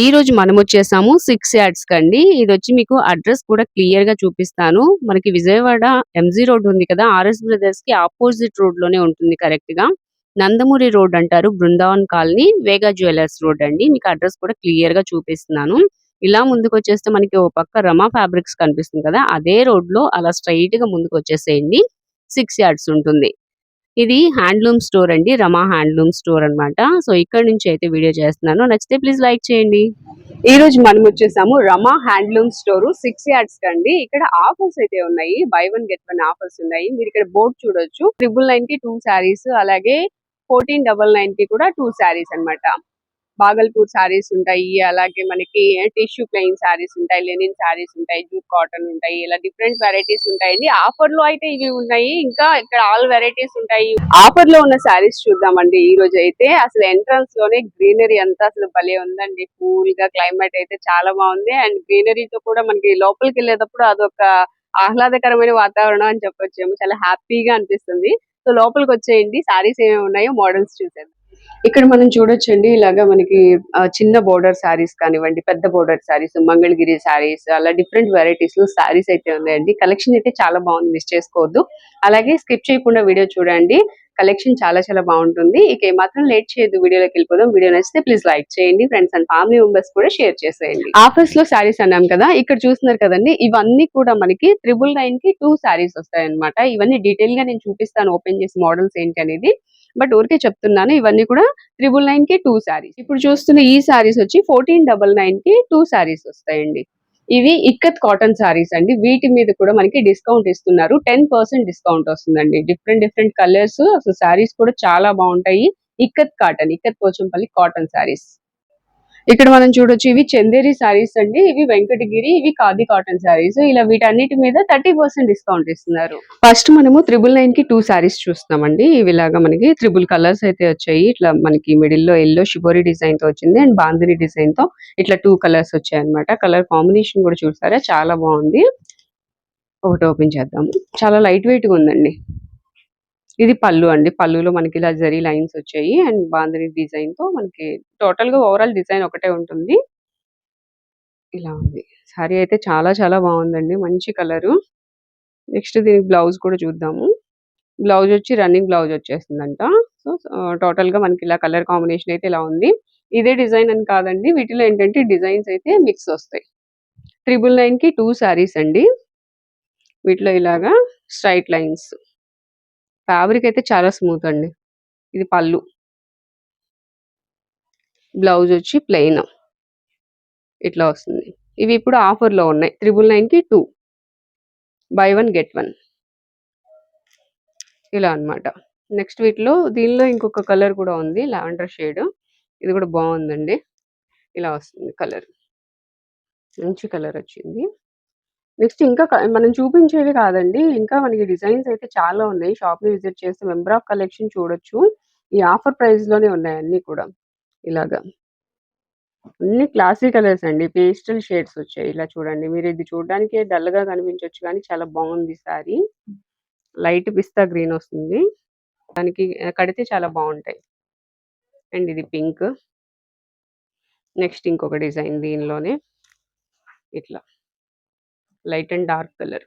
ఈ రోజు మనం వచ్చేసాము సిక్స్ యార్డ్స్ కండి. ఇది వచ్చి మీకు అడ్రస్ కూడా క్లియర్గా చూపిస్తాను. మనకి విజయవాడ ఎంజీ రోడ్ ఉంది కదా ఆర్ఎస్ బ్రదర్స్కి ఆపోజిట్ రోడ్లోనే ఉంటుంది కరెక్ట్గా. నందమూరి రోడ్ అంటారు Brindavan colony Vega jewellers road అండి. మీకు అడ్రస్ కూడా క్లియర్గా చూపిస్తున్నాను. ఇలా ముందుకు వచ్చేస్తే మనకి ఓ పక్క రమా ఫ్యాబ్రిక్స్ కనిపిస్తుంది కదా అదే రోడ్లో అలా స్ట్రైట్గా ముందుకు వచ్చేసేయండి. సిక్స్ యార్డ్స్ ఉంటుంది. ఇది హ్యాండ్లూమ్ స్టోర్ అండి రమా హ్యాండ్లూమ్ స్టోర్ అన్నమాట. సో ఇక్కడ నుంచి అయితే వీడియో చేస్తున్నాను. నచ్చితే ప్లీజ్ లైక్ చేయండి. ఈ రోజు మనం వచ్చేసాము Rama handloom store six yards కండి ఇక్కడ ఆఫర్స్ అయితే ఉన్నాయి. Buy one get one offers ఉన్నాయి. మీరు ఇక్కడ బోర్డు చూడొచ్చు. ట్రిపుల్ నైన్కి టూ శారీస్ అలాగే ఫోర్టీన్ డబల్ నైన్కి కూడా టూ శారీస్ అన్నమాట. బాగల్పూర్ శారీస్ ఉంటాయి అలాగే మనకి టిష్యూ ప్లెయిన్ శారీస్ ఉంటాయి లెనిన్ శారీస్ ఉంటాయి జూట్ కాటన్ ఉంటాయి ఇలా డిఫరెంట్ వెరైటీస్ ఉంటాయండి. ఆఫర్లో అయితే ఇవి ఉన్నాయి. ఇంకా ఇక్కడ ఆల్ వెరైటీస్ ఉంటాయి. ఆఫర్లో ఉన్న శారీస్ చూద్దామండి. ఈ రోజు అయితే అసలు ఎంట్రన్స్లోనే గ్రీనరీ అంతా అసలు భలే ఉందండి. కూల్గా క్లైమేట్ అయితే చాలా బాగుంది. అండ్ గ్రీనరీతో కూడా మనకి లోపలికి వెళ్ళేటప్పుడు అదొక ఆహ్లాదకరమైన వాతావరణం అని చెప్పొచ్చేమో. చాలా హ్యాపీగా అనిపిస్తుంది. సో లోపలికి వచ్చేయండి. శారీస్ ఏమేమి ఉన్నాయో మోడల్స్ చూసేద్దాం. ఇక్కడ మనం చూడొచ్చండి ఇలాగా మనకి చిన్న బోర్డర్ శారీస్ కానివ్వండి పెద్ద బోర్డర్ శారీస్ మంగళగిరి శారీస్ అలా డిఫరెంట్ వెరైటీస్లో శారీస్ అయితే ఉన్నాయండి. కలెక్షన్ అయితే చాలా బాగుంది మిస్ చేసుకోవద్దు. అలాగే స్కిప్ చేయకుండా వీడియో చూడండి. కలెక్షన్ చాలా చాలా బాగుంటుంది. ఇక ఏమాత్రం లేట్ చేయదు వీడియోలోకి వెళ్ళిపోదాం. వీడియో నచ్చితే ప్లీజ్ లైక్ చేయండి. ఫ్రెండ్స్ అండ్ ఫ్యామిలీ మెంబర్స్ కూడా షేర్ చేసేయండి. ఆఫర్స్లో శారీస్ అన్నాం కదా ఇక్కడ చూస్తున్నారు కదండి ఇవన్నీ కూడా మనకి త్రిబుల్ నైన్కి టూ శారీస్ వస్తాయి అనమాట ఇవన్నీ డీటెయిల్గా నేను చూపిస్తాను ఓపెన్ చేసి మోడల్స్ ఏంటి అనేది. బట్ ఊరికే చెప్తున్నాను ఇవన్నీ కూడా త్రిబుల్ నైన్కి టూ శారీస్ ఇప్పుడు చూస్తున్న ఈ శారీస్ వచ్చి ఫోర్టీన్ డబల్ నైన్కి టూ శారీస్ వస్తాయండి. ఇవి ఇక్కత్ కాటన్ శారీస్ అండి. వీటి మీద కూడా మనకి డిస్కౌంట్ ఇస్తున్నారు. టెన్ పర్సెంట్ డిస్కౌంట్ వస్తుందండి. డిఫరెంట్ డిఫరెంట్ కలర్స్ అసలు శారీస్ కూడా చాలా బాగుంటాయి. Ikat cotton ikat Pochampally cotton saris ఇక్కడ మనం చూడొచ్చు ఇవి చందేరి శారీస్ అండి. ఇవి వెంకటగిరి ఇవి కాది కాటన్ శారీస్. ఇలా వీటన్నిటి మీద థర్టీ పర్సెంట్ డిస్కౌంట్ ఇస్తున్నారు. ఫస్ట్ మనము త్రిబుల్ నైన్కి టూ శారీస్ చూస్తున్నామండి. ఇవిలాగా మనకి త్రిబుల్ కలర్స్ అయితే వచ్చాయి. ఇట్లా మనకి మిడిల్లో ఎల్లో షిబోరి డిజైన్తో వచ్చింది అండ్ బాందిని డిజైన్తో ఇట్లా టూ కలర్స్ వచ్చాయి అనమాట కలర్ కాంబినేషన్ కూడా చూసారా? చాలా బాగుంది. ఒకటి ఓపెన్ చేద్దాము. చాలా లైట్ వెయిట్గా ఉందండి. ఇది పళ్ళు అండి. పళ్ళులో మనకి ఇలా జరీ లైన్స్ వచ్చాయి. అండ్ బాందరి డిజైన్తో మనకి టోటల్గా ఓవరాల్ డిజైన్ ఒకటే ఉంటుంది. ఇలా ఉంది. సారీ అయితే చాలా చాలా బాగుందండి. మంచి కలరు. నెక్స్ట్ దీనికి బ్లౌజ్ కూడా చూద్దాము. బ్లౌజ్ వచ్చి రన్నింగ్ బ్లౌజ్ వచ్చేస్తుందంట సో టోటల్గా మనకి ఇలా కలర్ కాంబినేషన్ అయితే ఇలా ఉంది. ఇదే డిజైన్ అని కాదండి. వీటిలో ఏంటంటే డిజైన్స్ అయితే మిక్స్ వస్తాయి. ట్రిపుల్ నైన్కి టూ శారీస్ అండి. వీటిలో ఇలాగా స్ట్రైట్ లైన్స్. ఫ్యాబ్రిక్ అయితే చాలా స్మూత్ అండి. ఇది పళ్ళు. బ్లౌజ్ వచ్చి ప్లెయిన్. ఇట్లా వస్తుంది. ఇవి ఇప్పుడు ఆఫర్లో ఉన్నాయి. త్రిబుల్ నైన్కి two. Buy one get one. ఇలా అన్నమాట. నెక్స్ట్ వీటిలో దీనిలో ఇంకొక కలర్ కూడా ఉంది. Lavender shade. ఇది కూడా బాగుందండి. ఇలా వస్తుంది కలర్. మంచి కలర్ వచ్చింది. నెక్స్ట్ ఇంకా క- మనం చూపించేవి కాదండి. ఇంకా మనకి డిజైన్స్ అయితే చాలా ఉన్నాయి. షాప్ని విజిట్ చేస్తే మెంబర్ ఆఫ్ కలెక్షన్ చూడొచ్చు. ఈ ఆఫర్ ప్రైస్లోనే ఉన్నాయి అన్ని కూడా. ఇలాగా. అన్ని క్లాసీ కలర్స్ అండి. పేస్టల్ షేడ్స్ వచ్చాయి. ఇలా చూడండి. మీరు ఇది చూడడానికి డల్‌గా కనిపించొచ్చు కనిపించవచ్చు కానీ చాలా బాగుంది సారీ. లైట్ పిస్తా గ్రీన్ వస్తుంది. దానికి కడితే చాలా బాగుంటాయి. అండ్ ఇది పింక్. నెక్స్ట్ ఇంకొక డిజైన్ దీనిలోనే. ఇట్లా. Light and dark colour.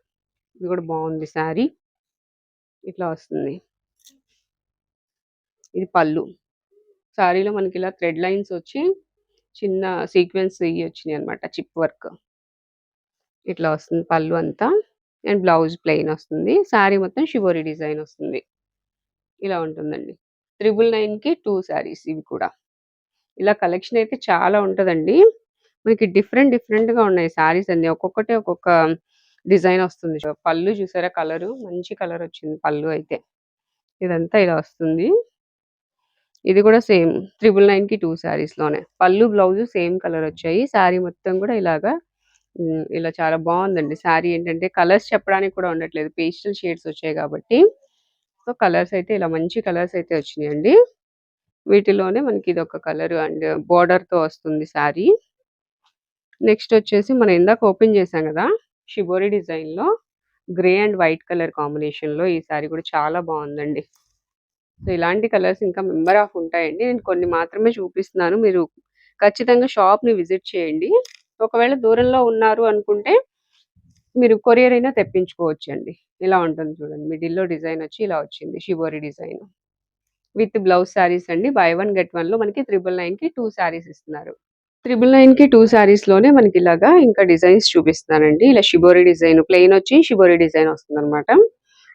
ఇది కూడా బాగుంది శారీ. ఇట్లా వస్తుంది. ఇది పళ్ళు. శారీలో మనకి ఇలా థ్రెడ్ లైన్స్ వచ్చి చిన్న సీక్వెన్స్ ఇవి వచ్చినాయి అనమాట చిప్ వర్క్. ఇట్లా వస్తుంది పళ్ళు అంతా. అండ్ బ్లౌజ్ ప్లెయిన్ వస్తుంది. శారీ మొత్తం షివోరి డిజైన్ వస్తుంది. ఇలా ఉంటుందండి. త్రిబుల్కి టూ శారీస్ ఇవి కూడా. ఇలా కలెక్షన్ అయితే చాలా ఉంటుందండి. మనకి డిఫరెంట్ డిఫరెంట్గా ఉన్నాయి శారీస్ అన్ని. ఒక్కొక్కటి ఒక్కొక్క డిజైన్ వస్తుంది. పళ్ళు చూసారా కలర్? మంచి కలర్ వచ్చింది పళ్ళు అయితే. ఇదంతా ఇలా వస్తుంది. ఇది కూడా సేమ్ త్రిబుల్ నైన్కి టూ శారీస్లోనే పళ్ళు బ్లౌజ్ సేమ్ కలర్ వచ్చాయి. శారీ మొత్తం కూడా ఇలాగా ఇలా చాలా బాగుందండి. శారీ ఏంటంటే కలర్స్ చెప్పడానికి కూడా ఉండట్లేదు. పేస్టల్ షేడ్స్ వచ్చాయి కాబట్టి. సో కలర్స్ అయితే ఇలా మంచి కలర్స్ అయితే వచ్చినాయండి. వీటిలోనే మనకి ఇది ఒక కలర్ అండ్ బోర్డర్తో వస్తుంది శారీ నెక్స్ట్ వచ్చేసి మనం ఇందాక ఓపెన్ చేసాం కదా షిబోరి డిజైన్లో గ్రే అండ్ వైట్ కలర్ కాంబినేషన్లో ఈ సారీ కూడా చాలా బాగుందండి సో ఇలాంటి కలర్స్ ఇంకా మెంబర్ ఆఫ్ ఉంటాయండి నేను కొన్ని మాత్రమే చూపిస్తున్నాను మీరు ఖచ్చితంగా షాప్‌ని విజిట్ చేయండి. ఒకవేళ దూరంలో ఉన్నారు అనుకుంటే మీరు కొరియర్ అయినా తెప్పించుకోవచ్చు అండి ఇలా ఉంటుంది చూడండి. మిడిల్‌లో డిజైన్ వచ్చి ఇలా వచ్చింది. Shibori design. With blouse saris అండి. బై వన్ గెట్ వన్‌లో మనకి 999కి 2 శారీస్ ఇస్తున్నారు. 999కి 2 శారీస్‌లోనే మనకి ఇలాగా ఇంకా డిజైన్స్ చూపిస్తున్నానండి. ఇలా షిబోరి డిజైన్ ప్లెయిన్ వచ్చి షిబోరి డిజైన్ వస్తుందన్నమాట.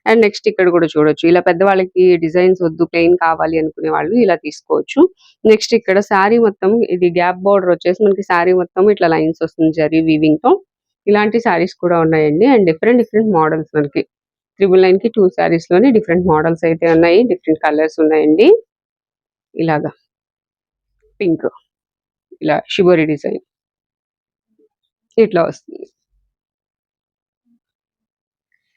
అండ్ నెక్స్ట్ ఇక్కడ కూడా చూడొచ్చు. ఇలా పెద్దవాళ్ళకి డిజైన్స్ వద్దు ప్లెయిన్ కావాలి అనుకునే వాళ్ళు ఇలా తీసుకోవచ్చు. నెక్స్ట్ ఇక్కడ శారీ మొత్తం ఇది గ్యాప్ బార్డర్ వచ్చేసి మనకి శారీ మొత్తం ఇట్లా లైన్స్ వస్తుంది జరీ వీవింగ్‌తో. ఇలాంటి శారీస్ కూడా ఉన్నాయండి. అండ్ డిఫరెంట్ డిఫరెంట్ మోడల్స్ మనకి. త్రిబుల్ నైన్కి టూ శారీస్లోనే డిఫరెంట్ మోడల్స్ అయితే ఉన్నాయి. డిఫరెంట్ కలర్స్ ఉన్నాయండి. ఇలాగా. పింక్. ఇలా షిబోరి డిజైన్. ఇట్లా వస్తుంది.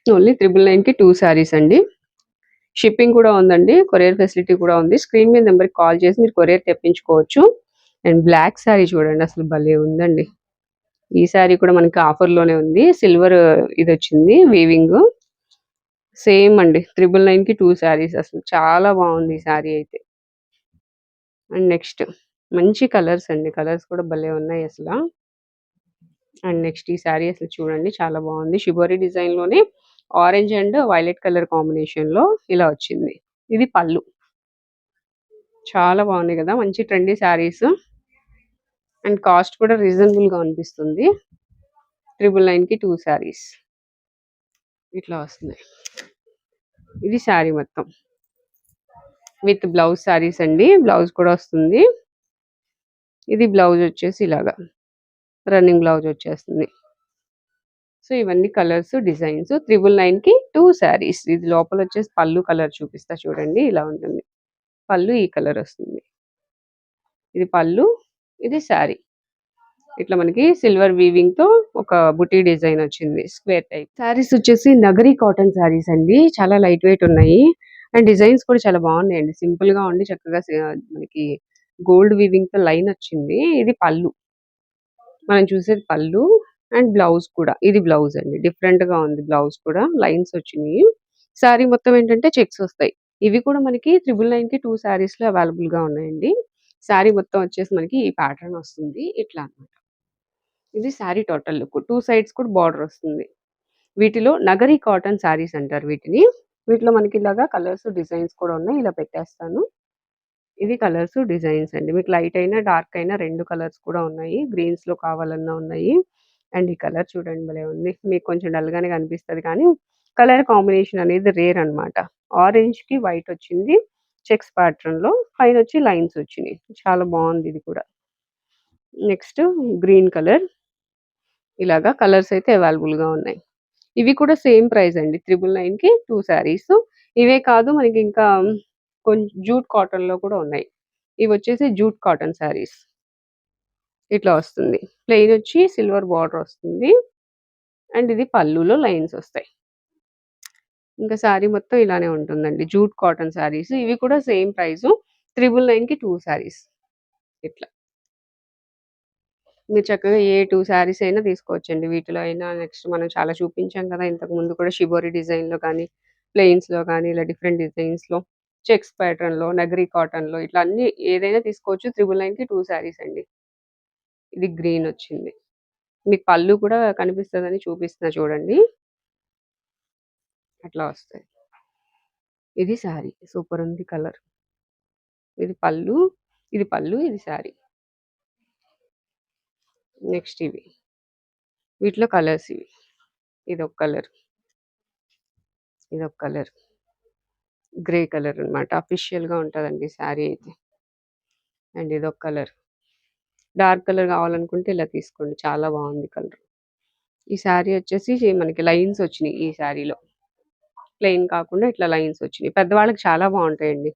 ఓన్లీ 999కి 2 శారీస్ అండి. షిప్పింగ్ కూడా ఉందండి. కొరియర్ ఫెసిలిటీ కూడా ఉంది. స్క్రీన్ మీద నెంబర్‌కి కాల్ చేసి మీరు కొరియర్ తెప్పించుకోవచ్చు. అండ్ బ్లాక్ శారీ చూడండి అసలు భలే ఉందండి. ఈ శారీ కూడా మనకి ఆఫర్‌లోనే ఉంది. సిల్వర్ ఇది వచ్చింది వీవింగ్. సేమ్ అండి. 999కి 2 శారీస్ అసలు చాలా బాగుంది ఈ శారీ అయితే. అండ్ నెక్స్ట్ మంచి కలర్స్ అండి. కలర్స్ కూడా భలే ఉన్నాయి అసలు అండ్ నెక్స్ట్ ఈ శారీ అసలు చూడండి చాలా బాగుంది. షిబోరి డిజైన్‌లోనే ఆరెంజ్ అండ్ వైలెట్ కలర్ కాంబినేషన్‌లో ఇలా వచ్చింది. ఇది పళ్ళు. చాలా బాగున్నాయి కదా! మంచి ట్రెండీ శారీస్. అండ్ కాస్ట్ కూడా రీజనబుల్‌గా అనిపిస్తుంది. 999కి 2 శారీస్. ఇట్లా వస్తున్నాయి. ఇది శారీ మొత్తం. విత్ బ్లౌజ్ శారీస్ అండి. బ్లౌజ్ కూడా వస్తుంది. ఇది బ్లౌజ్ వచ్చేసి ఇలాగా. రన్నింగ్ బ్లౌజ్ వచ్చేస్తుంది. సో ఇవన్నీ కలర్స్, డిజైన్స్ 999కి 2 శారీస్. ఇది లోపల వచ్చేసి పళ్ళు కలర్ చూపిస్తా చూడండి. ఇలా ఉంటుంది. పళ్ళు ఈ కలర్ వస్తుంది. ఇది పళ్ళు. ఇది శారీ. ఇట్లా మనకి సిల్వర్ వీవింగ్‌తో ఒక బుటీ డిజైన్ వచ్చింది. Square type. శారీస్ వచ్చేసి నగరి కాటన్ శారీస్ అండి. చాలా లైట్ వెయిట్ ఉన్నాయి. అండ్ డిజైన్స్ కూడా చాలా బాగున్నాయండి. సింపుల్‌గా ఉండి చక్కగా మనకి గోల్డ్ వీవింగ్‌తో లైన్ వచ్చింది. ఇది పళ్ళు. మనం చూసేది పళ్ళు అండ్ బ్లౌజ్ కూడా. ఇది బ్లౌజ్ అండి. డిఫరెంట్గా ఉంది బ్లౌజ్ కూడా. లైన్స్ వచ్చినాయి శారీ మొత్తం ఏంటంటే చెక్స్ వస్తాయి. ఇవి కూడా మనకి త్రిబుల్ నైన్కి టూ శారీస్లో అవైలబుల్గా ఉన్నాయండి. శారీ మొత్తం వచ్చేసి మనకి ఈ ప్యాటర్న్ వస్తుంది. ఇట్లా అన్నమాట. ఇది sari total look. Two sides కూడా బార్డర్ వస్తుంది. వీటిలో నగరి కాటన్ శారీస్ అంటారు వీటిని. వీటిలో మనకి ఇలాగా కలర్స్, డిజైన్స్ కూడా ఉన్నాయి. ఇలా పెట్టేస్తాను. ఇది కలర్స్, డిజైన్స్ అండి. మీకు లైట్ అయినా, డార్క్ అయినా రెండు కలర్స్ కూడా ఉన్నాయి. గ్రీన్స్‌లో కావాలన్నా ఉన్నాయి. అండ్ ఈ కలర్ చూడండి భలే ఉంది. మీకు కొంచెం డల్‌గానే కనిపిస్తుంది కానీ కలర్ కాంబినేషన్ అనేది రేర్ అన్నమాట. ఆరెంజ్‌కి వైట్ వచ్చింది. చెక్స్ ప్యాటర్న్‌లో పైనొచ్చి లైన్స్ వచ్చినాయి చాలా బాగుంది ఇది కూడా. Next green colour. ఇలాగా కలర్స్ అయితే అవైలబుల్‌గా ఉన్నాయి. ఇవి కూడా సేమ్ ప్రైస్ అండి. 999కి 2 శారీస్. ఇవే కాదు మనకి ఇంకా కొంచెం జూట్ కాటన్‌లో కూడా ఉన్నాయి. ఇవి వచ్చేసి జూట్ కాటన్ శారీస్. ఇట్లా వస్తుంది. ప్లెయిన్ వచ్చి సిల్వర్ బార్డర్ వస్తుంది. అండ్ ఇది పళ్ళులో లైన్స్ వస్తాయి. ఇంకా శారీ మొత్తం ఇలానే ఉంటుందండి. Jute cotton saris. ఇవి కూడా సేమ్ ప్రైసు. 999కి 2 శారీస్. ఇట్లా. మీరు చక్కగా ఏ టూ శారీస్ అయినా తీసుకోవచ్చండి. వీటిలో అయినా నెక్స్ట్ మనం చాలా చూపించాం కదా! ఇంతకుముందు కూడా షిబోరి డిజైన్‌లో కానీ, ప్లెయిన్స్‌లో కానీ ఇలా డిఫరెంట్ డిజైన్స్‌లో, చెక్స్ ప్యాటర్న్‌లో, కాటన్ కాటన్‌లో ఇట్లా అన్ని ఏదైనా తీసుకోవచ్చు. 999కి 2 శారీస్ అండి. ఇది గ్రీన్ వచ్చింది. మీకు పళ్ళు కూడా కనిపిస్తుందని చూపిస్తున్నా చూడండి. అట్లా వస్తాయి. ఇది శారీ. సూపర్ ఉంది కలర్. ఇది పళ్ళు. ఇది పళ్ళు. ఇది శారీ. నెక్స్ట్ ఇవి. వీటిలో కలర్స్ ఇవి. ఇదొక కలర్. ఇదొక కలర్. గ్రే కలర్ అన్నమాట. అఫీషియల్‌గా ఉంటుందండి శారీ అయితే. అండ్ ఇదొక కలర్. డార్క్ కలర్ కావాలనుకుంటే ఇలా తీసుకోండి. చాలా బాగుంది కలర్. ఈ శారీ వచ్చేసి మనకి లైన్స్ వచ్చినాయి ఈ శారీలో. ప్లెయిన్ కాకుండా ఇట్లా లైన్స్ వచ్చినాయి పెద్దవాళ్ళకి చాలా బాగుంటాయండి.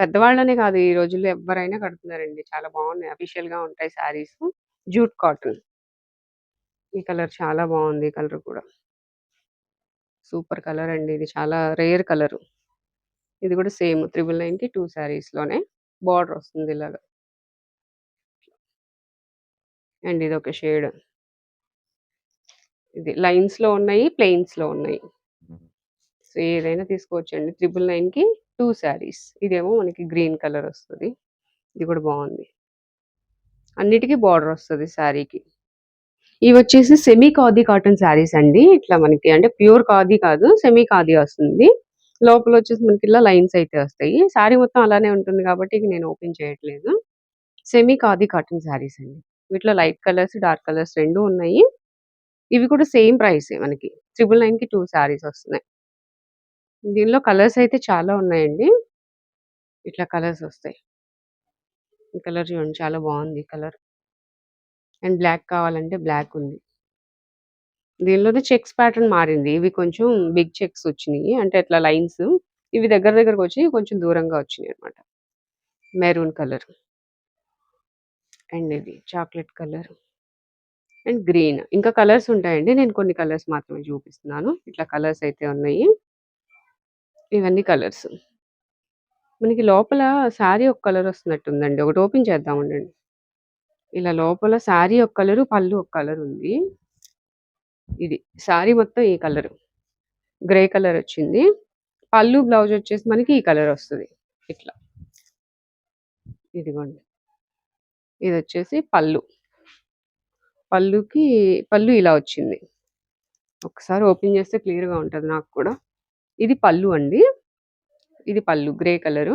పెద్దవాళ్ళనే కాదు ఈ రోజుల్లో ఎవ్వరైనా కడుతున్నారండి. చాలా బాగున్నాయి. అఫీషియల్‌గా ఉంటాయి శారీస్. Jute cotton. ఈ కలర్ చాలా బాగుంది. ఈ కలర్ కూడా. సూపర్ కలర్ అండి. ఇది చాలా రేర్ కలరు. ఇది కూడా సేమ్ 999కి 2 శారీస్‌లోనే బార్డర్ వస్తుంది ఇలాగా. అండ్ ఒక షేడ్. ఇది లైన్స్‌లో ఉన్నాయి. ప్లెయిన్స్‌లో ఉన్నాయి. సో, ఏదైనా తీసుకోవచ్చండి. 999కి 2 శారీస్. ఇదేమో మనకి గ్రీన్ కలర్ వస్తది. ఇది కూడా బాగుంది. అన్నిటికీ బార్డర్ వస్తుంది శారీకి ఇవి వచ్చేసి సెమీ ఖాదీ కాటన్ శారీస్ అండి ఇట్లా మనకి అంటే ప్యూర్ ఖాదీ కాదు సెమీ ఖాదీ వస్తుంది లోపల వచ్చేసి మనకి ఇలా లైన్స్ అయితే వస్తాయి. శారీ మొత్తం అలానే ఉంటుంది కాబట్టి ఇక నేను ఓపెన్ చేయట్లేదు. సెమీ కాది కాటన్ శారీస్ అండి. వీటిలో లైట్ కలర్స్ డార్క్ కలర్స్ రెండు ఉన్నాయి. ఇవి కూడా సేమ్ ప్రైస్ మనకి. ట్రిపుల్ నైన్కి టూ శారీస్ వస్తున్నాయి. దీనిలో కలర్స్ అయితే చాలా ఉన్నాయండి. ఇట్లా కలర్స్ వస్తాయి. ఈ కలర్ చూడండి చాలా బాగుంది కలర్. అండ్ బ్లాక్ కావాలంటే బ్లాక్ ఉంది. దీనిలోనే చెక్స్ ప్యాటర్న్ మారింది. ఇవి కొంచెం బిగ్ చెక్స్ వచ్చినాయి. అంటే అట్లా లైన్స్ ఇవి దగ్గర దగ్గరకు వచ్చి కొంచెం దూరంగా వచ్చినాయి అనమాట మెరూన్ కలర్ అండ్ ఇది చాక్లెట్ కలర్ అండ్ గ్రీన్ ఇంకా కలర్స్ ఉంటాయండి. నేను కొన్ని కలర్స్ మాత్రమే చూపిస్తున్నాను. ఇట్లా కలర్స్ అయితే ఉన్నాయి. ఇవన్నీ కలర్స్ మనకి లోపల శారీ ఒక కలర్ వస్తున్నట్టుందండి. ఒకటి ఓపెన్ చేద్దాం ఉండండి. ఇలా లోపల శారీ ఒక కలరు పళ్ళు ఒక కలర్ ఉంది. ఇది శారీ మొత్తం ఈ కలర్. గ్రే కలర్ వచ్చింది. పళ్ళు బ్లౌజ్ వచ్చేసి మనకి ఈ కలర్ వస్తుంది. ఇట్లా. ఇదిగోండి. ఇది వచ్చేసి పళ్ళు. పళ్ళుకి పళ్ళు ఇలా వచ్చింది. ఒకసారి ఓపెన్ చేస్తే క్లియర్గా ఉంటుంది నాకు కూడా. ఇది పళ్ళు అండి. ఇది పళ్ళు గ్రే కలరు.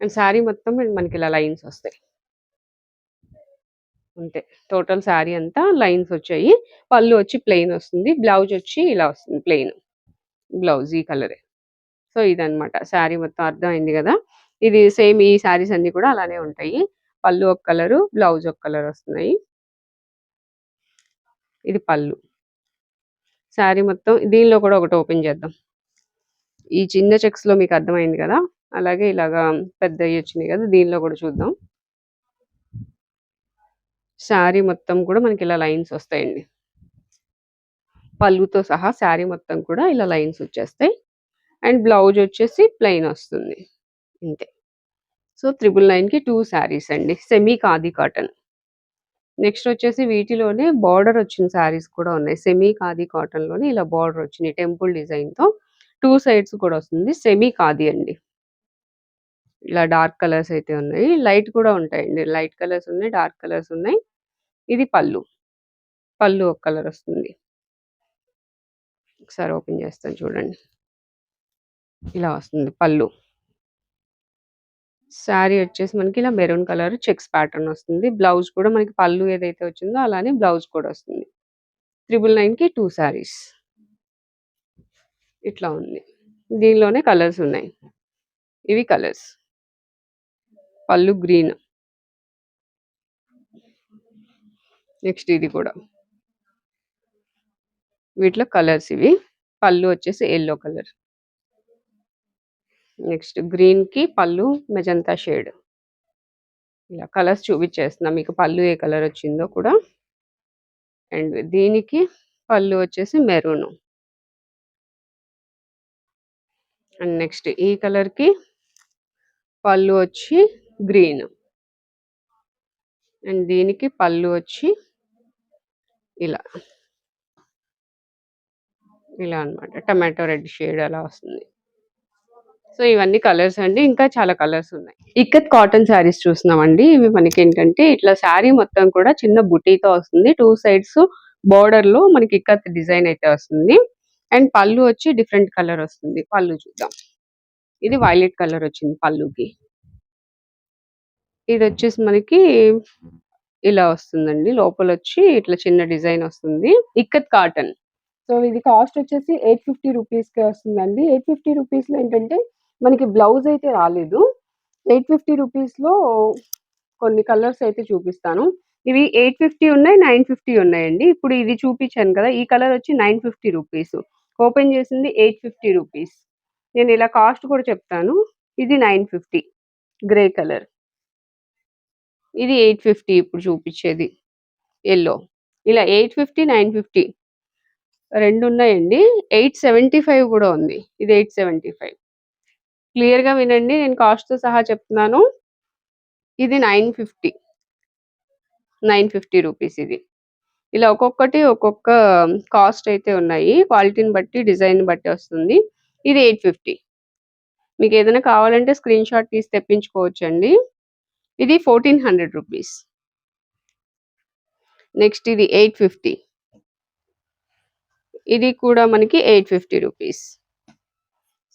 అండ్ శారీ మొత్తం మనకి ఇలా లైన్స్ వస్తాయి. అంతే టోటల్ శారీ అంతా లైన్స్ వచ్చాయి. పళ్ళు వచ్చి ప్లెయిన్ వస్తుంది. బ్లౌజ్ వచ్చి ఇలా వస్తుంది. ప్లెయిన్. బ్లౌజ్ ఈ కలరే. సో ఇదనమాట శారీ మొత్తం అర్థమైంది కదా? ఇది సేమ్ ఈ శారీస్ అన్ని కూడా అలానే ఉంటాయి. పళ్ళు ఒక కలరు బ్లౌజ్ ఒక కలర్ వస్తున్నాయి. ఇది పళ్ళు. శారీ మొత్తం దీనిలో కూడా ఒకటి ఓపెన్ చేద్దాం. ఈ చిన్న చెక్స్లో మీకు అర్థమైంది కదా? అలాగే ఇలాగా పెద్దవి వచ్చినాయి కదా? దీనిలో కూడా చూద్దాం. శారీ మొత్తం కూడా మనకి ఇలా లైన్స్ వస్తాయండి. పళ్ళుతో సహా శారీ మొత్తం కూడా ఇలా లైన్స్ వచ్చేస్తాయి. అండ్ బ్లౌజ్ వచ్చేసి ప్లెయిన్ వస్తుంది. ఇంతే. సో త్రిబుల్ నైన్కి టూ శారీస్ అండి. సెమీ కాది కాటన్. నెక్స్ట్ వచ్చేసి వీటిలోనే బార్డర్ వచ్చిన శారీస్ కూడా ఉన్నాయి. సెమీ కాది కాటన్లోనే ఇలా బార్డర్ వచ్చింది టెంపుల్ డిజైన్తో టూ సైడ్స్ కూడా వస్తుంది. సెమీ కాది అండి. ఇలా డార్క్ కలర్స్ అయితే ఉన్నాయి. లైట్ కూడా ఉంటాయండి. లైట్ కలర్స్ ఉన్నాయి డార్క్ కలర్స్ ఉన్నాయి. ఇది పళ్ళు. పళ్ళు ఒక కలర్ వస్తుంది. ఒకసారి ఓపెన్ చేస్తాను చూడండి. ఇలా వస్తుంది పళ్ళు. శారీ వచ్చేసి మనకి ఇలా మెరూన్ కలర్ చెక్స్ ప్యాటర్న్ వస్తుంది. బ్లౌజ్ కూడా మనకి పళ్ళు ఏదైతే వచ్చిందో అలానే బ్లౌజ్ కూడా వస్తుంది. త్రిబుల్ నైన్కి టూ శారీస్. ఇట్లా ఉంది. దీనిలోనే కలర్స్ ఉన్నాయి. ఇవి కలర్స్. పళ్ళు గ్రీన్. నెక్స్ట్ ఇది కూడా. వీటిలో కలర్స్ ఇవి. పళ్ళు వచ్చేసి ఎల్లో కలర్. నెక్స్ట్ గ్రీన్కి పళ్ళు మెజంతా షేడ్. ఇలా కలర్స్ చూపించేస్తున్నా. మీకు పళ్ళు ఏ కలర్ వచ్చిందో కూడా. అండ్ దీనికి పళ్ళు వచ్చేసి మెరూన్. అండ్ నెక్స్ట్ ఈ కలర్కి పళ్ళు వచ్చి గ్రీన్. అండ్ దీనికి పళ్ళు వచ్చి ఇలా. ఇలా అనమాట టమాటో రెడ్ షేడ్ అలా వస్తుంది. సో ఇవన్నీ కలర్స్ అండి. ఇంకా చాలా కలర్స్ ఉన్నాయి. ఇక్కత్ కాటన్ శారీస్ చూస్తున్నామండి. ఇవి మనకి ఏంటంటే ఇట్లా శారీ మొత్తం కూడా చిన్న బుటీతో వస్తుంది. టూ సైడ్స్ బోర్డర్లో మనకి ఇక్కత్ డిజైన్ అయితే వస్తుంది. అండ్ పళ్ళు వచ్చి డిఫరెంట్ కలర్ వస్తుంది. పళ్ళు చూద్దాం. ఇది వైలెట్ కలర్ వచ్చింది పళ్ళుకి. ఇది వచ్చేసి మనకి ఇలా వస్తుందండి. లోపల వచ్చి ఇట్లా చిన్న డిజైన్ వస్తుంది. ఇక్కత్ కాటన్. సో ఇది కాస్ట్ వచ్చేసి ఎయిట్ ఫిఫ్టీ రూపీస్కే వస్తుందండి. ఎయిట్ ఫిఫ్టీ రూపీస్లో ఏంటంటే మనకి బ్లౌజ్ అయితే రాలేదు. ఎయిట్ ఫిఫ్టీ రూపీస్లో కొన్ని కలర్స్ అయితే చూపిస్తాను. ఇవి ఎయిట్ ఫిఫ్టీ ఉన్నాయి నైన్ ఫిఫ్టీ ఉన్నాయండి. ఇప్పుడు ఇది చూపించాను కదా ఈ కలర్ వచ్చి నైన్ ఫిఫ్టీ రూపీస్. ఓపెన్ చేసింది ఎయిట్ ఫిఫ్టీ రూపీస్. నేను ఇలా కాస్ట్ కూడా చెప్తాను. ఇది నైన్ ఫిఫ్టీ. Grey colour. ఇది ఎయిట్ ఫిఫ్టీ ఇప్పుడు చూపించేది. ఎల్లో. ఇలా ఎయిట్ ఫిఫ్టీ నైన్ ఫిఫ్టీ రెండు ఉన్నాయండి. ఎయిట్ సెవెంటీ ఫైవ్ కూడా ఉంది. ఇది ఎయిట్ సెవెంటీ ఫైవ్. క్లియర్గా వినండి నేను కాస్ట్తో సహా చెప్తున్నాను. ఇది nine fifty. Nine fifty rupees ఇది. ఇలా ఒక్కొక్కటి ఒక్కొక్క కాస్ట్ అయితే ఉన్నాయి. క్వాలిటీని బట్టి డిజైన్ బట్టి వస్తుంది. ఇది ఎయిట్ ఫిఫ్టీ. మీకు ఏదైనా కావాలంటే స్క్రీన్ షాట్ తీసి తెప్పించుకోవచ్చండి. ఇది ఫోర్టీన్ హండ్రెడ్ రూపీస్. నెక్స్ట్ ఇది ఎయిట్ ఫిఫ్టీ. ఇది కూడా మనకి ఎయిట్ ఫిఫ్టీ రూపీస్.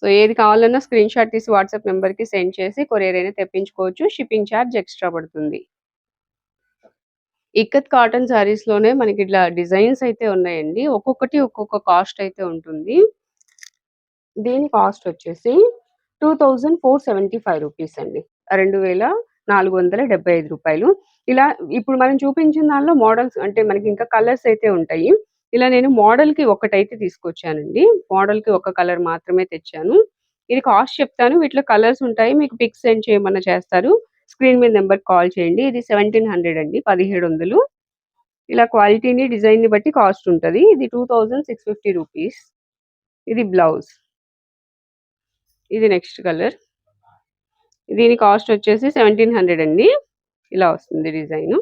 సో ఏది కావాలన్నా స్క్రీన్ షాట్ తీసి వాట్సాప్ నెంబర్కి సెండ్ చేసి కొరియర్ అయినా తెప్పించుకోవచ్చు. షిప్పింగ్ ఛార్జ్ ఎక్స్ట్రా పడుతుంది. ఇక్కత్ కాటన్ సారీస్లోనే మనకి ఇట్లా డిజైన్స్ అయితే ఉన్నాయండి. ఒక్కొక్కటి ఒక్కొక్క కాస్ట్ అయితే ఉంటుంది. దీని కాస్ట్ వచ్చేసి two thousand four seventy five rupees అండి. రెండు వేల నాలుగు వందల డెబ్బై ఐదు రూపాయలు. ఇలా ఇప్పుడు మనం చూపించిన దానిలో మోడల్స్ అంటే మనకి ఇంకా కలర్స్ అయితే ఉంటాయి. ఇలా నేను మోడల్కి ఒకటైతే తీసుకొచ్చానండి. మోడల్కి ఒక కలర్ మాత్రమే తెచ్చాను. ఇది కాస్ట్ చెప్తాను. వీటిలో కలర్స్ ఉంటాయి. మీకు పిక్స్ సెండ్ చేయమన్నా చేస్తారు. స్క్రీన్ మీద నెంబర్ కాల్ చేయండి. ఇది సెవెంటీన్ హండ్రెడ్ అండి. పదిహేడు వందలు. ఇలా క్వాలిటీని డిజైన్ని బట్టి కాస్ట్ ఉంటుంది. ఇది two thousand six fifty rupees. ఇది బ్లౌజ్. ఇది నెక్స్ట్ కలర్. దీని కాస్ట్ వచ్చేసి సెవెంటీన్ హండ్రెడ్ అండి. ఇలా వస్తుంది డిజైన్.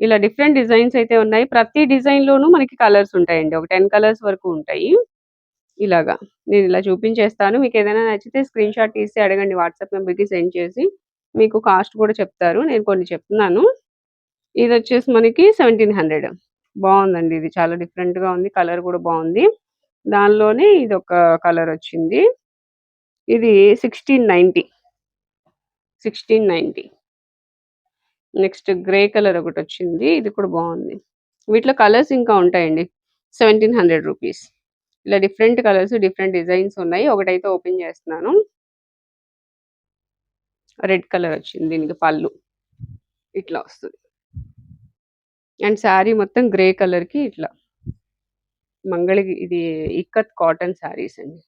ఇలా డిఫరెంట్ డిజైన్స్ అయితే ఉన్నాయి. ప్రతి డిజైన్లోనూ మనకి కలర్స్ ఉంటాయండి. ఒక టెన్ కలర్స్ వరకు ఉంటాయి. ఇలాగా నేను ఇలా చూపించేస్తాను. మీకు ఏదైనా నచ్చితే స్క్రీన్ షాట్ తీసి అడగండి. వాట్సాప్ నెంబర్కి సెండ్ చేసి మీకు కాస్ట్ కూడా చెప్తారు. నేను కొన్ని చెప్తున్నాను. ఇది వచ్చేసి మనకి సెవెంటీన్ హండ్రెడ్ బాగుందండి. ఇది చాలా డిఫరెంట్గా ఉంది. కలర్ కూడా బాగుంది. దానిలోనే ఇది ఒక కలర్ వచ్చింది. ఇది sixteen ninety sixteen ninety. Next grey colour ఒకటి వచ్చింది ఇది కూడా బాగుంది. వీటిలో కలర్స్ ఇంకా ఉంటాయండి సెవెంటీన్ హండ్రెడ్ రూపీస్. ఇలా డిఫరెంట్ కలర్స్ డిఫరెంట్ డిజైన్స్ ఉన్నాయి. ఒకటైతే ఓపెన్ చేస్తున్నాను. రెడ్ కలర్ వచ్చింది దీనికి పళ్ళు. ఇట్లా వస్తుంది. అండ్ శారీ మొత్తం గ్రే కలర్కి ఇట్లా. మంగళి ఇది ఇక్కత్ కాటన్ శారీస్ అండి.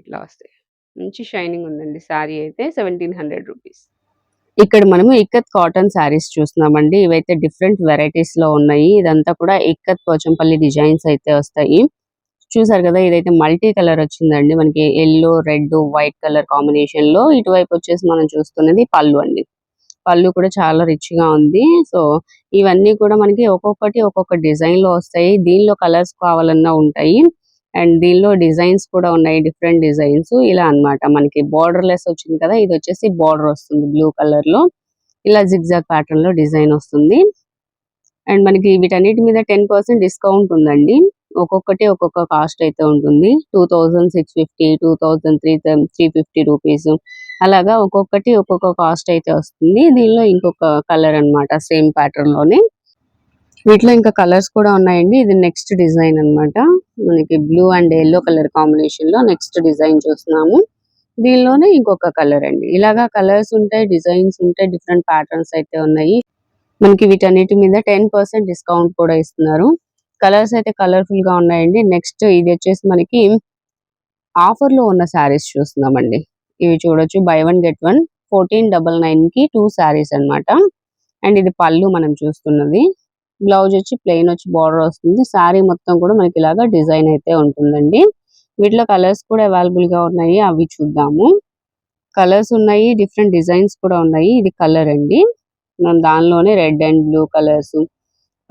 ఇట్లా వస్తాయి. మంచి షైనింగ్ ఉందండి. శారీ అయితే సెవెంటీన్ హండ్రెడ్ రూపీస్. ఇక్కడ మనము ఇక్కత్ కాటన్ శారీస్ చూస్తున్నామండి. ఇవైతే డిఫరెంట్ వెరైటీస్లో ఉన్నాయి. ఇదంతా కూడా ఇక్కత్ పోచంపల్లి డిజైన్స్ అయితే వస్తాయి. చూసారు కదా ఇదైతే మల్టీ కలర్ వచ్చిందండి. మనకి ఎల్లో రెడ్ వైట్ కలర్ కాంబినేషన్లో ఇటువైపు వచ్చేసి మనం చూస్తున్నది పళ్ళు అండి. పళ్ళు కూడా చాలా రిచ్గా ఉంది. సో ఇవన్నీ కూడా మనకి ఒక్కొక్కటి ఒక్కొక్క డిజైన్లో వస్తాయి. దీనిలో కలర్స్ కావాలన్నా ఉంటాయి. అండ్ దీనిలో డిజైన్స్ కూడా ఉన్నాయి డిఫరెంట్ డిజైన్స్ ఇలా అన్నమాట. మనకి బార్డర్ లెస్ వచ్చింది కదా ఇది వచ్చేసి బార్డర్ వస్తుంది బ్లూ కలర్లో. ఇలా జిగ్జాగ్ ప్యాటర్న్లో డిజైన్ వస్తుంది. అండ్ మనకి వీటన్నిటి మీద టెన్ పర్సెంట్ డిస్కౌంట్ ఉందండి. ఒక్కొక్కటి ఒక్కొక్క కాస్ట్ అయితే ఉంటుంది. Two thousand six fifty two thousand three three fifty rupees అలాగా ఒక్కొక్కటి ఒక్కొక్క కాస్ట్ అయితే వస్తుంది. దీనిలో ఇంకొక కలర్ అన్నమాట సేమ్ ప్యాటర్న్లోనే. వీటిలో ఇంకా కలర్స్ కూడా ఉన్నాయండి. ఇది నెక్స్ట్ డిజైన్ అన్నమాట. మనకి బ్లూ అండ్ ఎల్లో కలర్ కాంబినేషన్లో నెక్స్ట్ డిజైన్ చూస్తున్నాము. దీనిలోనే ఇంకొక కలర్ అండి. ఇలాగా కలర్స్ ఉంటాయి డిజైన్స్ ఉంటాయి డిఫరెంట్ ప్యాటర్న్స్ అయితే ఉన్నాయి. మనకి వీటన్నిటి మీద టెన్ పర్సెంట్ డిస్కౌంట్ కూడా ఇస్తున్నారు. కలర్స్ అయితే కలర్ఫుల్గా ఉన్నాయండి. నెక్స్ట్ ఇది వచ్చేసి మనకి ఆఫర్లో ఉన్న శారీస్ చూస్తున్నామండి. ఇవి చూడొచ్చు. Buy one get one. Fourteen double నైన్కి టూ శారీస్ అన్నమాట. అండ్ ఇది పళ్ళు మనం చూస్తున్నది. బ్లౌజ్ వచ్చి ప్లెయిన్ వచ్చి బార్డర్ వస్తుంది. శారీ మొత్తం కూడా మనకి ఇలాగా డిజైన్ అయితే ఉంటుందండి. వీటిలో కలర్స్ కూడా అవైలబుల్గా ఉన్నాయి. అవి చూద్దాము. కలర్స్ ఉన్నాయి. డిఫరెంట్ డిజైన్స్ కూడా ఉన్నాయి. ఇది కలర్ అండి. మనం దానిలోనే red and blue colours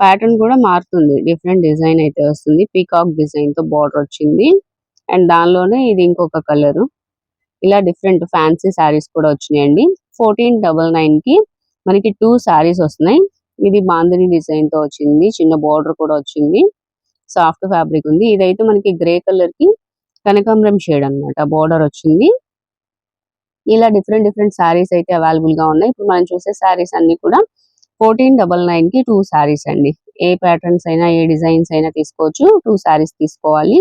pattern కూడా మారుతుంది. డిఫరెంట్ డిజైన్ అయితే వస్తుంది. పీకాక్ డిజైన్తో బార్డర్ వచ్చింది. అండ్ దానిలోనే ఇది ఇంకొక కలర్ ఇలా డిఫరెంట్ ఫ్యాన్సీ శారీస్ కూడా వచ్చినాయండి. ఫోర్టీన్ డబల్ నైన్కి మనకి టూ శారీస్ వస్తున్నాయి. ఇది బాందిని డిజైన్తో వచ్చింది. చిన్న బార్డర్ కూడా వచ్చింది. సాఫ్ట్ ఫ్యాబ్రిక్ ఉంది. ఇదైతే మనకి గ్రే కలర్కి కనకాంబరం షేడ్ అన్నమాట. బార్డర్ వచ్చింది. ఇలా డిఫరెంట్ డిఫరెంట్ శారీస్ అయితే అవైలబుల్గా ఉన్నాయి. ఇప్పుడు మనం చూసే శారీస్ అన్ని కూడా ఫోర్టీన్ డబల్ నైన్కి టూ శారీస్ అండి. ఏ ప్యాటర్న్స్ అయినా ఏ డిజైన్స్ అయినా తీసుకోవచ్చు. టూ శారీస్ తీసుకోవాలి.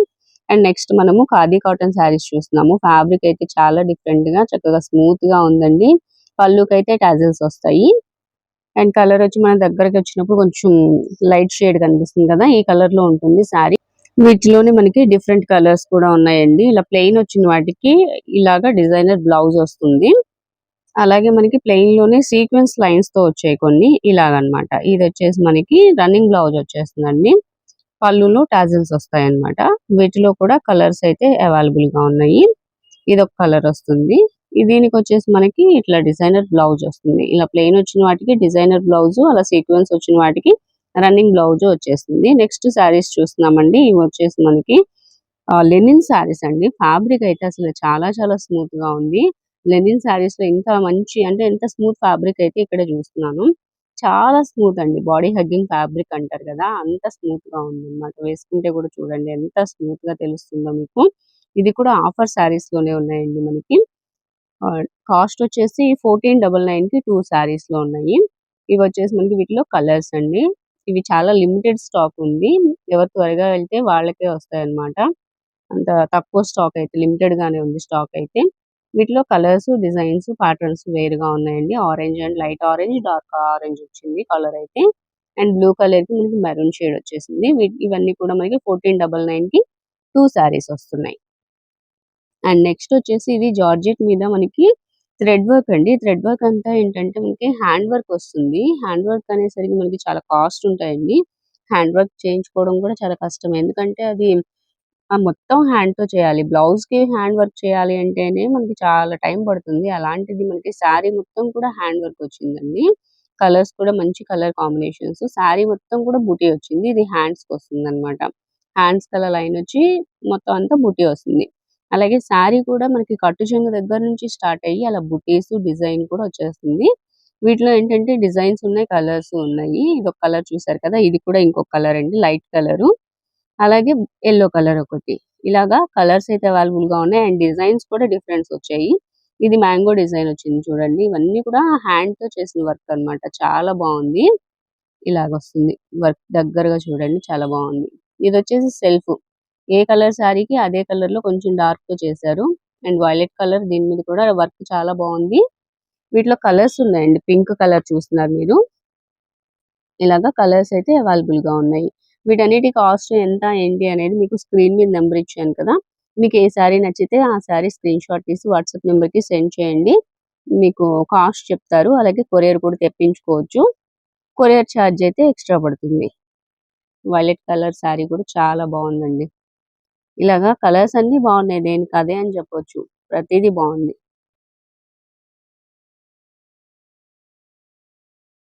అండ్ నెక్స్ట్ మనము ఖాదీ కాటన్ శారీస్ చూస్తున్నాము. ఫ్యాబ్రిక్ అయితే చాలా డిఫరెంట్గా చక్కగా స్మూత్గా ఉందండి. పళ్ళుకైతే టాజిల్స్ వస్తాయి. అండ్ కలర్ వచ్చి మన దగ్గరకు వచ్చినప్పుడు కొంచెం లైట్ షేడ్ కనిపిస్తుంది కదా ఈ కలర్లో ఉంటుంది శారీ. వీటిలోనే మనకి డిఫరెంట్ కలర్స్ కూడా ఉన్నాయండి. ఇలా ప్లెయిన్ వచ్చిన వాటికి ఇలాగా డిజైనర్ బ్లౌజ్ వస్తుంది. అలాగే మనకి ప్లెయిన్లోనే సీక్వెన్స్ లైన్స్తో వచ్చాయి కొన్ని ఇలాగనమాట. ఇది వచ్చేసి మనకి రన్నింగ్ బ్లౌజ్ వచ్చేస్తుందండి. పళ్ళులో టాజిల్స్ వస్తాయి అన్నమాట వీటిలో కూడా కలర్స్ అయితే అవైలబుల్గా ఉన్నాయి. ఇది ఒక కలర్ వస్తుంది. దీనికి వచ్చేసి మనకి ఇట్లా డిజైనర్ బ్లౌజ్ వస్తుంది ఇలా ప్లెయిన్ వచ్చిన వాటికి డిజైనర్ బ్లౌజ్ అలా సీక్వెన్స్ వచ్చిన వాటికి రన్నింగ్ బ్లౌజ్ వచ్చేస్తుంది నెక్స్ట్ శారీస్ చూస్తున్నామండి ఇవి వచ్చేసి మనకి లెనిన్ శారీస్ అండి ఫ్యాబ్రిక్ అయితే అసలు చాలా చాలా స్మూత్గా ఉంది లెనిన్ శారీస్లో ఇంత మంచి అంటే ఎంత స్మూత్ ఫ్యాబ్రిక్ అయితే ఇక్కడ చూస్తున్నాను చాలా స్మూత్ అండి. బాడీ హగ్గింగ్ ఫ్యాబ్రిక్ అంటారు కదా! అంత స్మూత్గా ఉంది అనమాట వేసుకుంటే కూడా చూడండి ఎంత స్మూత్గా తెలుస్తుందో మీకు. ఇది కూడా ఆఫర్ శారీస్‌లోనే ఉన్నాయండి మనకి. కాస్ట్ వచ్చేసి 1499కి 2 శారీస్‌లో ఉన్నాయి. ఇవి వచ్చేసి మనకి వీటిలో కలర్స్ అండి. ఇవి చాలా లిమిటెడ్ స్టాక్ ఉంది. ఎవరు త్వరగా వెళ్తే వాళ్ళకే వస్తాయన్నమాట. అంత తక్కువ స్టాక్ అయితే లిమిటెడ్ గానే ఉంది స్టాక్ అయితే. వీటిలో కలర్స్, డిజైన్స్, ప్యాటర్న్స్ వేరుగా ఉన్నాయండి. Orange and light orange, dark orange వచ్చింది కలర్ అయితే. అండ్ బ్లూ కలర్‌కి మనకి మెరూన్ షేడ్ వచ్చేసింది. ఇవన్నీ కూడా మనకి 1499కి 2 శారీస్ వస్తున్నాయి. అండ్ నెక్స్ట్ వచ్చేసి ఇది జార్జెట్ మీద మనకి థ్రెడ్ వర్క్ అండి. థ్రెడ్ వర్క్ అంతా ఏంటంటే మనకి హ్యాండ్ వర్క్ వస్తుంది. హ్యాండ్ వర్క్ అనేసరికి మనకి చాలా కాస్ట్ ఉంటాయండి. హ్యాండ్ వర్క్ చేయించుకోవడం కూడా చాలా కష్టం. ఎందుకంటే అది మొత్తం మొత్తం హ్యాండ్‌తో చేయాలి. బ్లౌజ్‌కి హ్యాండ్ వర్క్ చేయాలి అంటేనే మనకి చాలా టైం పడుతుంది. అలాంటిది మనకి శారీ మొత్తం కూడా హ్యాండ్ వర్క్ వచ్చిందండి. కలర్స్ కూడా మంచి కలర్ కాంబినేషన్స్. శారీ మొత్తం కూడా బూటీ వచ్చింది. ఇది హ్యాండ్స్‌కి వస్తుందన్నమాట. హ్యాండ్స్ కలర్ లైన్ వచ్చి మొత్తం అంతా బూటీ వస్తుంది. అలాగే శారీ కూడా మనకి కట్టు చెంగు దగ్గర నుంచి స్టార్ట్ అయ్యి అలా బుటీస్, డిజైన్ కూడా వచ్చేస్తుంది. వీటిలో ఏంటంటే డిజైన్స్ ఉన్నాయి, కలర్స్ ఉన్నాయి. ఇది ఒక కలర్ చూసారు కదా! ఇది కూడా ఇంకొక కలర్ అండి. Light colour. అలాగే ఎల్లో కలర్ ఒకటి. ఇలాగా కలర్స్ అయితే అవైలబుల్‌గా ఉన్నాయి. అండ్ డిజైన్స్ కూడా డిఫరెన్స్ వచ్చాయి. ఇది మ్యాంగో డిజైన్ వచ్చింది చూడండి. ఇవన్నీ కూడా హ్యాండ్‌తో చేసిన వర్క్ అన్నమాట. చాలా బావుంది. ఇలాగొస్తుంది. వర్క్ దగ్గరగా చూడండి చాలా బాగుంది ఇది వచ్చేసి సెల్ఫ్. ఏ కలర్ శారీకి అదే కలర్‌లో కొంచెం డార్క్‌తో చేశారు. అండ్ వైలెట్ కలర్ దీని మీద కూడా వర్క్ చాలా బాగుంది వీటిలో కలర్స్ ఉన్నాయండి. పింక్ కలర్ చూస్తున్నారు మీరు. ఇలాగా కలర్స్ అయితే అవైలబుల్‌గా ఉన్నాయి. వీటన్నిటి కాస్ట్ ఎంత ఏంటి అనేది మీకు స్క్రీన్ మీద నెంబర్ ఇచ్చాను కదా! మీకు ఏ శారీ నచ్చితే ఆ శారీ స్క్రీన్‌షాట్ తీసి వాట్సాప్ నెంబర్కి సెండ్ చేయండి. మీకు కాస్ట్ చెప్తారు. అలాగే కొరియర్ కూడా తెప్పించుకోవచ్చు. కొరియర్ చార్జ్ అయితే ఎక్స్‌ట్రా పడుతుంది. వైలెట్ కలర్ శారీ కూడా చాలా బాగుందండి ఇలాగా కలర్స్ అన్ని బాగున్నాయి దేనికి అదే అని చెప్పొచ్చు. ప్రతిదీ బాగుంది